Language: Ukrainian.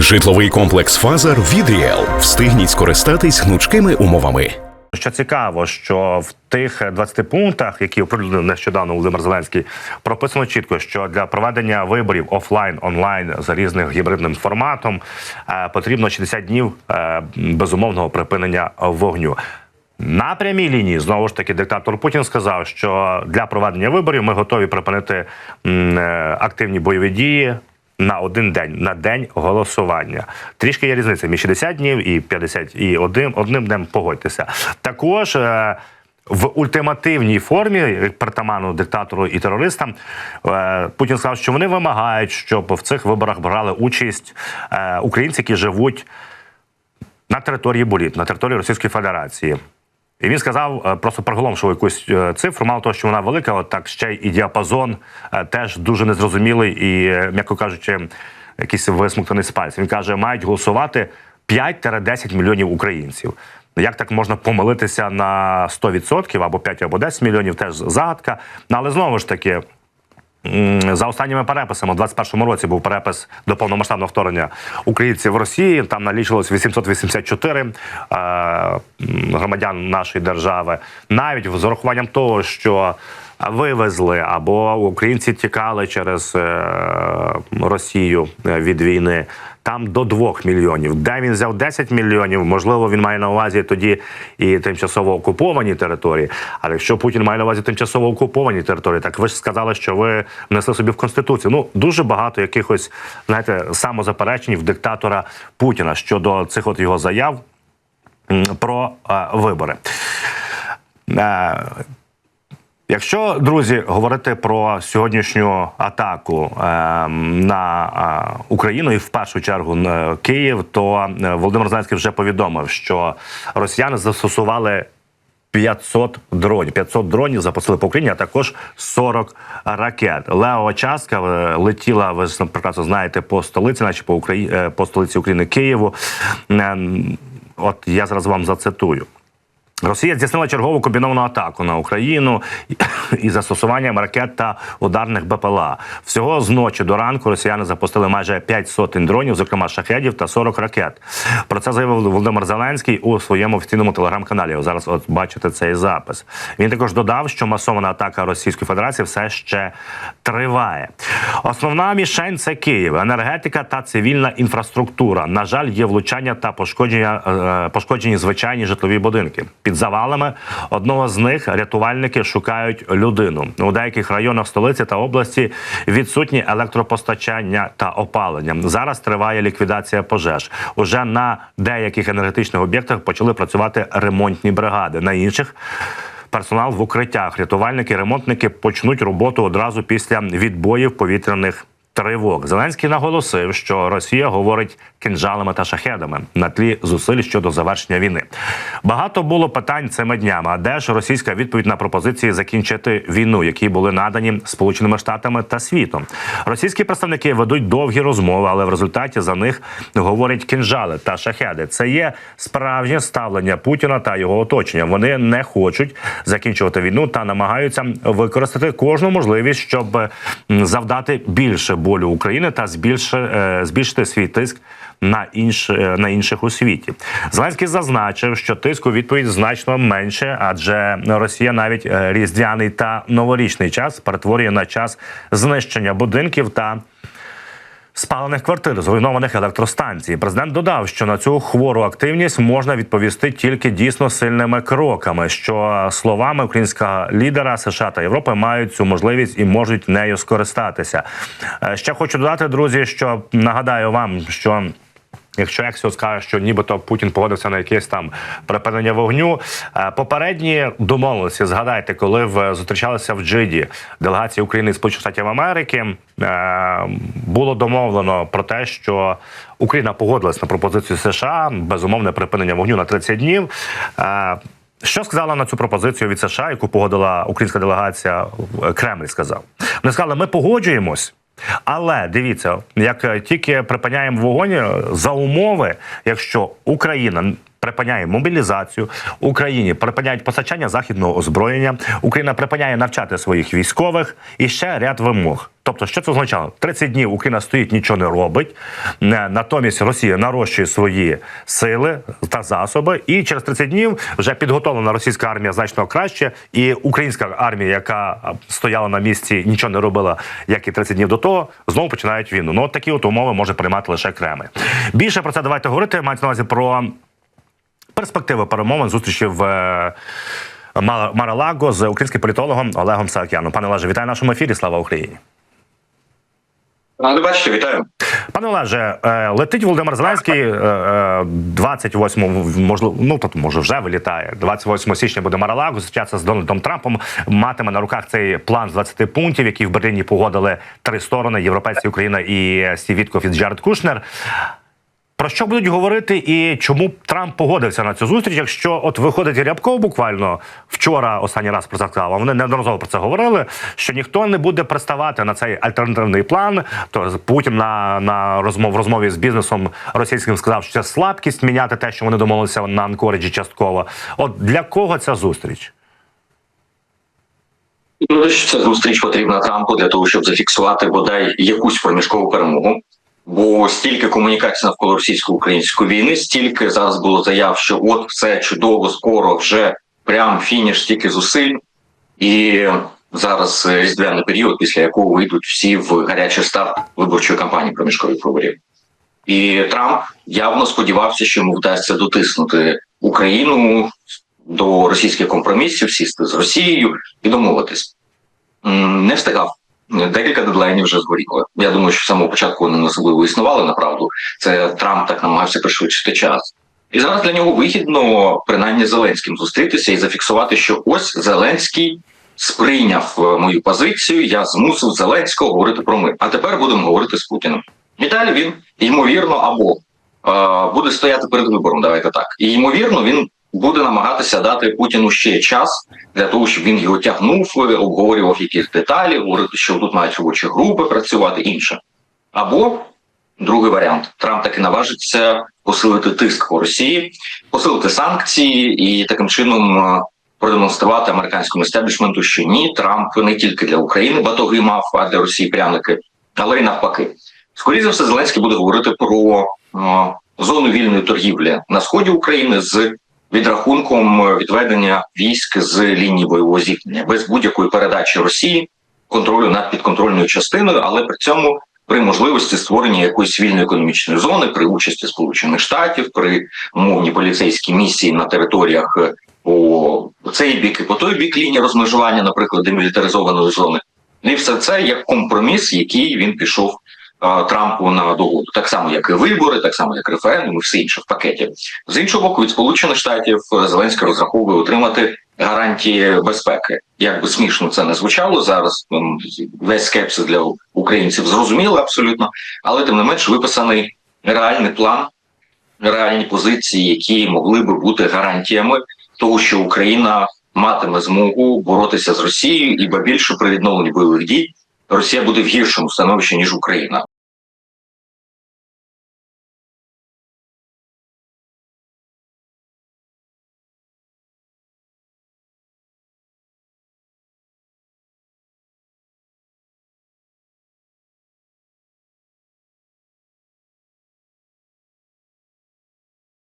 Житловий комплекс Фазар від Ріел. Встигніть скористатись гнучкими умовами. Що цікаво, що в тих 20 пунктах, які оприлюднив нещодавно Володимир Зеленський, прописано чітко, що для проведення виборів офлайн, онлайн за різним гібридним форматом е, потрібно 60 днів е, безумовного припинення вогню. На прямій лінії знову ж таки диктатор Путін сказав, що для проведення виборів ми готові припинити е, активні бойові дії на один день, на день голосування. Трішки є різниця між 60 днів і 50, і одним, одним днем погодьтеся. Також. е, в ультимативній формі притаману диктатору і терористам е, Путін сказав, що вони вимагають, щоб в цих виборах брали участь е, українці, які живуть на території боліт, на території Російської Федерації. І він сказав, е, просто проголомшував якусь е, цифру, мало того, що вона велика, от так ще і діапазон е, теж дуже незрозумілий і, м'яко кажучи, якийсь висмоктаний з пальців. Він каже, мають голосувати 5-10 мільйонів українців. Як так можна помилитися на 100% або 5 або 10 мільйонів, теж загадка. Ну, Але знову ж таки, За останніми переписами, у 21-му році був перепис до повномасштабного вторгнення українців в Росії. Там налічилось 884 е, громадян нашої держави. Навіть з урахуванням того, що вивезли або українці тікали через е, Росію е, від війни. Там до 2 мільйонів. Де він взяв 10 мільйонів? Можливо, він має на увазі тоді і тимчасово окуповані території. Але якщо Путін має на увазі тимчасово окуповані території, так ви ж сказали, що ви внесли собі в конституцію. Ну дуже багато якихось знаєте самозаперечень диктатора Путіна щодо цих от його заяв про е, вибори. Е, Якщо друзі говорити про сьогоднішню атаку е, на е, Україну і в першу чергу на Київ, то е, Володимир Зеленський вже повідомив, що росіяни застосували 500 дронів. 500 дронів запустили по Україні, а також 40 ракет. Лео Частка е, летіла, ви прекрасно знаєте, по столиці, наче по Україні по столиці України Києву. Е, От я зараз вам зацитую. Росія здійснила чергову комбіновану атаку на Україну із застосуванням ракет та ударних БПЛА. Всього з ночі до ранку росіяни запустили майже 5 сотень дронів, зокрема шахедів та 40 ракет. Про це заявив Володимир Зеленський у своєму офіційному телеграм-каналі. Зараз от бачите цей запис. Він також додав, що масована атака Російської Федерації все ще триває. Основна мішень це Київ, енергетика та цивільна інфраструктура. На жаль, є влучання та пошкодження е, пошкоджені звичайні житлові будинки. Під завалами одного з них рятувальники шукають людину. У деяких районах столиці та області відсутні електропостачання та опалення. Зараз триває ліквідація пожеж. Уже на деяких енергетичних об'єктах почали працювати ремонтні бригади. На інших персонал в укриттях. Рятувальники, ремонтники почнуть роботу одразу після відбоїв повітряних. Тривог Зеленський наголосив, що Росія говорить кинжалами та шахедами на тлі зусиль щодо завершення війни. Багато було питань цими днями. А де ж російська відповідь на пропозиції закінчити війну, які були надані Сполученими Штатами та світом? Російські представники ведуть довгі розмови, але в результаті за них говорять кинжали та шахеди. Це є справжнє ставлення Путіна та його оточення. Вони не хочуть закінчувати війну та намагаються використати кожну можливість, щоб завдати більше болю України та збільшити, е, збільшити свій тиск на інш, е, на інших у світі. Зеленський зазначив, що тиск у відповідь значно менше, адже Росія навіть е, різдвяний та новорічний час перетворює на час знищення будинків та. Спалених квартир, зруйнованих електростанцій. Президент додав, що на цю хвору активність можна відповісти тільки дійсно сильними кроками. Що словами українського лідера США та Європи мають цю можливість і можуть нею скористатися. Е, Ще хочу додати, друзі, що нагадаю вам, що. Якщо Ексіо скаже, що нібито Путін погодився на якесь там припинення вогню, е, попередні домовленості, згадайте, коли в зустрічалися в Джиді делегації України і Сполучених Штатів Америки, е, було домовлено про те, що Україна погодилась на пропозицію США безумовне припинення вогню на 30 днів. Е, Що сказала на цю пропозицію від США, яку погодила українська делегація Кремль? Сказав вони сказали, ми погоджуємось. Але дивіться, як тільки припиняємо вогонь за умови, якщо Україна припиняє мобілізацію, Україні припиняють постачання західного озброєння, Україна припиняє навчати своїх військових і ще ряд вимог. Тобто, що це означало? 30 днів Україна стоїть, нічого не робить. Е, Натомість Росія нарощує свої сили та засоби, і через 30 днів вже підготовлена російська армія значно краще, і українська армія, яка стояла на місці, нічого не робила, як і 30 днів до того, знову починають війну. Ну от такі от умови може приймати лише Кремль. Більше про це давайте говорити. Мається на увазі про перспективи перемовин зустрічі в. е, Маралаго з українським політологом Олегом Саакяном. Пане Олеже, вітаю в нашому ефірі. Слава Україні! Ради бачите, вітаю. Пане Олеже, е, летить Володимир Зеленський е, е, 28, можливо, ну тут може вже вилітає. 28 січня буде Маралаго, зустрічатися з Дональдом Трампом. Матиме на руках цей план з 20 пунктів, який в Берліні погодили три сторони: Європейська Україна і Стів Віткоф і Джаред Кушнер. Про що будуть говорити і чому Трамп погодився на цю зустріч? Якщо от виходить Рябков буквально вчора останній раз про це сказав, а вони неодноразово про це говорили. Що ніхто не буде приставати на цей альтернативний план. То Путін на, на розмов розмові з бізнесом російським сказав, що це слабкість міняти те, що вони домовилися на Анкориджі частково. От для кого ця зустріч? Ну, ця зустріч потрібна Трампу для того, щоб зафіксувати бодай якусь проміжкову перемогу. Бо стільки комунікацій навколо російсько-української війни, стільки зараз було заяв, що от все чудово, скоро вже прям фініш, стільки зусиль, і зараз е, різдвяний період, після якого вийдуть всі в гарячий старт виборчої кампанії проміжкових виборів. І Трамп явно сподівався, що йому вдасться дотиснути Україну до російських компромісів, сісти з Росією і домовитись. Не встигав. Декілька дедлайнів вже згоріли. Я думаю, що з самого початку вони не особливо існували направду. Це Трамп так намагався пришвидшити час. І зараз для нього вигідно, принаймні Зеленським зустрітися і зафіксувати, що ось Зеленський сприйняв е, мою позицію. Я змусив Зеленського говорити про мир. А тепер будемо говорити з Путіним. І далі він ймовірно або е, буде стояти перед вибором. Давайте так. І ймовірно, він буде намагатися дати Путіну ще час для того, щоб він його тягнув, обговорював якісь деталі, говорити, що тут мають робочі групи працювати інше. Або другий варіант: Трамп таки наважиться посилити тиск по Росії, посилити санкції і таким чином. е, Продемонструвати американському естеблішменту, що ні, Трамп не тільки для України батоги мав, а для Росії пряники, але й навпаки. Скоріше за все, Зеленський буде говорити про е, зону вільної торгівлі на сході України з відрахунком е, відведення військ з лінії бойового зіткнення без будь-якої передачі Росії контролю над підконтрольною частиною, але при цьому при можливості створення якоїсь вільної економічної зони при участі Сполучених Штатів, при умовній поліцейській місії на територіях е, по цей бік і по той бік лінії розмежування, наприклад, демілітаризованої зони. І все це як компроміс, який він пішов Трампу на догоду, так само, як і вибори, так само, як референдум, і все інше в пакеті. З іншого боку, від Сполучених Штатів е, Зеленський розраховує отримати гарантії безпеки. Як би смішно це не звучало зараз, весь скепсис для українців зрозуміло абсолютно, але тим не менш виписаний реальний план, реальні позиції, які могли би бути гарантіями того, що Україна матиме змогу боротися з Росією, і більше при відновленні бойових дій Росія буде в гіршому становищі ніж Україна.